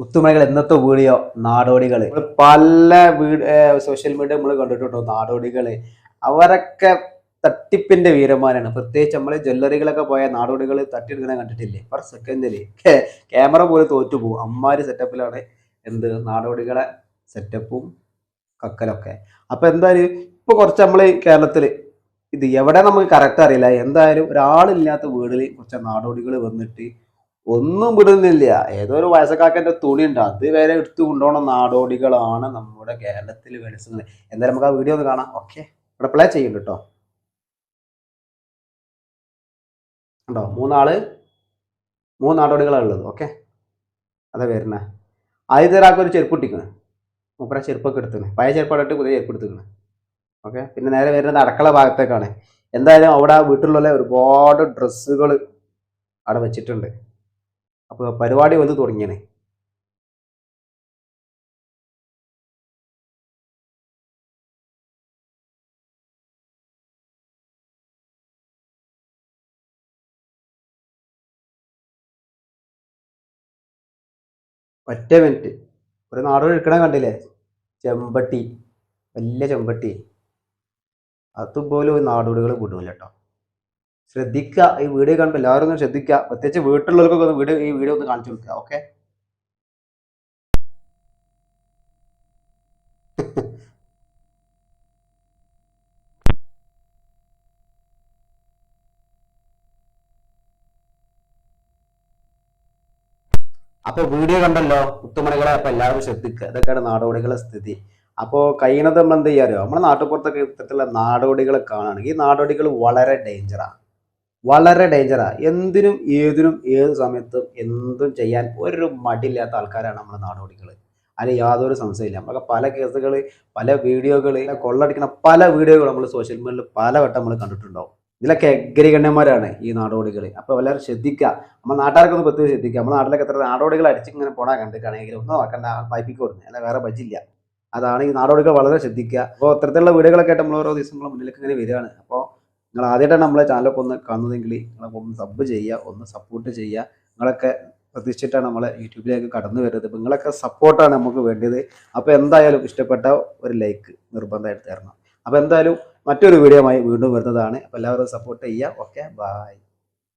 മുത്തുമണികൾ എന്നത്തെ വീഡിയോ നാടോടികൾ പല വീട് സോഷ്യൽ മീഡിയ നമ്മൾ കണ്ടിട്ടുണ്ടോ? നാടോടികൾ അവരൊക്കെ തട്ടിപ്പിന്റെ വീരന്മാരാണ്. പ്രത്യേകിച്ച് നമ്മൾ ജ്വല്ലറികളൊക്കെ പോയ നാടോടികൾ തട്ടിയെടുക്കണ കണ്ടിട്ടില്ലേ? പെർ സെക്കൻഡിൽ ക്യാമറ പോലെ തോറ്റുപോകും അമ്മാര് സെറ്റപ്പിലാണ് എന്ത്? നാടോടികളെ സെറ്റപ്പും കക്കലൊക്കെ. അപ്പൊ എന്തായാലും ഇപ്പൊ കുറച്ച് നമ്മൾ കേരളത്തിൽ ഇത് എവിടെ നമുക്ക് കറക്റ്റ് അറിയില്ല. എന്തായാലും ഒരാളില്ലാത്ത വീടിൽ കുറച്ച് നാടോടികൾ വന്നിട്ട് ഒന്നും വിടുന്നില്ല. ഏതോ ഒരു വയസ്സക്കാക്കന്റെ തുണി ഉണ്ട് അത് വരെ എടുത്തു കൊണ്ടുപോകുന്ന നാടോടികളാണ് നമ്മുടെ കേരളത്തിൽ വരുന്നത് എന്തായാലും നമുക്ക് ആ വീഡിയോ ഒന്ന് കാണാം. ഓക്കെ ഇവിടെ പ്ലേ ചെയ്യുന്നുണ്ട് കേട്ടോ ഉണ്ടോ? മൂന്നാൾ മൂന്ന് നാടോടികളാണ് ഉള്ളത്. ഓക്കെ അതാ വരുന്നത് ആദ്യത്തെ ഒരാൾക്ക് ഒരു ചെരുപ്പ് ഇട്ടിക്കണ് മൂപ്പര ചെരുപ്പൊക്കെ എടുത്തിന് പഴയ ചെരുപ്പാടിട്ട് പുതിയ ചെരുപ്പ് എടുത്തിക്കണ് ഓക്കെ പിന്നെ നേരെ വരുന്നത് അടക്കള ഭാഗത്തേക്കാണ്. എന്തായാലും അവിടെ വീട്ടിലുള്ള ഒരുപാട് ഡ്രസ്സുകൾ അവിടെ വെച്ചിട്ടുണ്ട്. അപ്പോൾ പരിപാടി വന്ന് തുടങ്ങിയനെ? ഒറ്റ മിനിറ്റ്. ഒരു നാടോടി എടുക്കണ കണ്ടില്ലേ? ചെമ്പട്ടി. വലിയ ചെമ്പട്ടി. അതുപോലെ ഒരു നാടോടികൾ വിടൂല കേട്ടോ ശ്രദ്ധിക്കുക. ഈ വീഡിയോ കാണുമ്പോൾ എല്ലാവരും ഒന്ന് ശ്രദ്ധിക്കുക. പ്രത്യേകിച്ച് വീട്ടിലുള്ളവർക്കൊക്കെ ഒന്ന് വീഡിയോ ഈ വീഡിയോ ഒന്ന് കാണിച്ചു കൊടുക്കുക. ഓക്കെ അപ്പൊ വീഡിയോ കണ്ടല്ലോ? മുത്തുമണികളെ അപ്പൊ എല്ലാവരും ശ്രദ്ധിക്കുക. ഇതൊക്കെയാണ് നാടോടികളെ സ്ഥിതി. അപ്പോൾ കഴിയണത് നമ്മൾ എന്ത് ചെയ്യാറോ നമ്മുടെ നാട്ടുപുറത്തൊക്കെ ഇത്തരത്തിലുള്ള നാടോടികളെ കാണുകയാണെങ്കിൽ ഈ നാടോടികൾ വളരെ ഡേഞ്ചറാണ് വളരെ ഡേഞ്ചറാണ് എന്തിനും ഏതിനും ഏത് സമയത്തും എന്തും ചെയ്യാൻ ഒരു മടിയില്ലാത്ത ആൾക്കാരാണ് നമ്മുടെ നാടോടികൾ അതിന് യാതൊരു സംശയമില്ല നമ്മളൊക്കെ പല കേസുകൾ പല വീഡിയോകൾ കൊള്ളടിക്കുന്ന പല വീഡിയോകൾ നമ്മൾ സോഷ്യൽ മീഡിയയിൽ പലവട്ടം നമ്മൾ കണ്ടിട്ടുണ്ടാവും. ഇതിലൊക്കെ അഗ്രഗണ്യന്മാരാണ് ഈ നാടോടികൾ അപ്പോൾ എല്ലാവരും ശ്രദ്ധിക്കുക നമ്മൾ നാട്ടുകാരൊക്കെ ഒന്ന് പ്രത്യേകം ശ്രദ്ധിക്കുക നമ്മുടെ നാട്ടിലൊക്കെ എത്ര നാടോടികൾ അടിച്ചിങ്ങനെ പോണാ കണ്ടിട്ടാണെങ്കിൽ ഒന്നും നോക്കണ്ട വായ്പിക്ക് കൊടുക്കുന്നത് അല്ല വേറെ ബജില്ല അതാണ് ഈ നാടോടികൾ വളരെ ശ്രദ്ധിക്കുക അപ്പോൾ ഇത്തരത്തിലുള്ള വീഡിയോകളൊക്കെ ആയിട്ട് നമ്മൾ ഓരോ ദിവസം മുന്നിലേക്ക് ഇങ്ങനെ വരികയാണ് അപ്പോൾ നിങ്ങൾ ആദ്യമായിട്ടാണ് നമ്മളെ ചാനലൊക്കെ ഒന്ന് കാണുന്നതെങ്കിൽ നിങ്ങളൊക്കെ ഒന്ന് സബ് ചെയ്യുക ഒന്ന് സപ്പോർട്ട് ചെയ്യുക. നിങ്ങളൊക്കെ പ്രതീക്ഷിച്ചിട്ടാണ് നമ്മളെ യൂട്യൂബിലേക്ക് കടന്നു വരുന്നത്. അപ്പം നിങ്ങളൊക്കെ സപ്പോർട്ടാണ് നമുക്ക് വേണ്ടത് അപ്പോൾ എന്തായാലും ഇഷ്ടപ്പെട്ട ഒരു ലൈക്ക് നിർബന്ധമായിട്ട് തരണം. അപ്പോൾ എന്തായാലും മറ്റൊരു വീഡിയോയുമായി വീണ്ടും വരുന്നതാണ്. അപ്പോൾ എല്ലാവരും സപ്പോർട്ട് ചെയ്യുക. Okay bye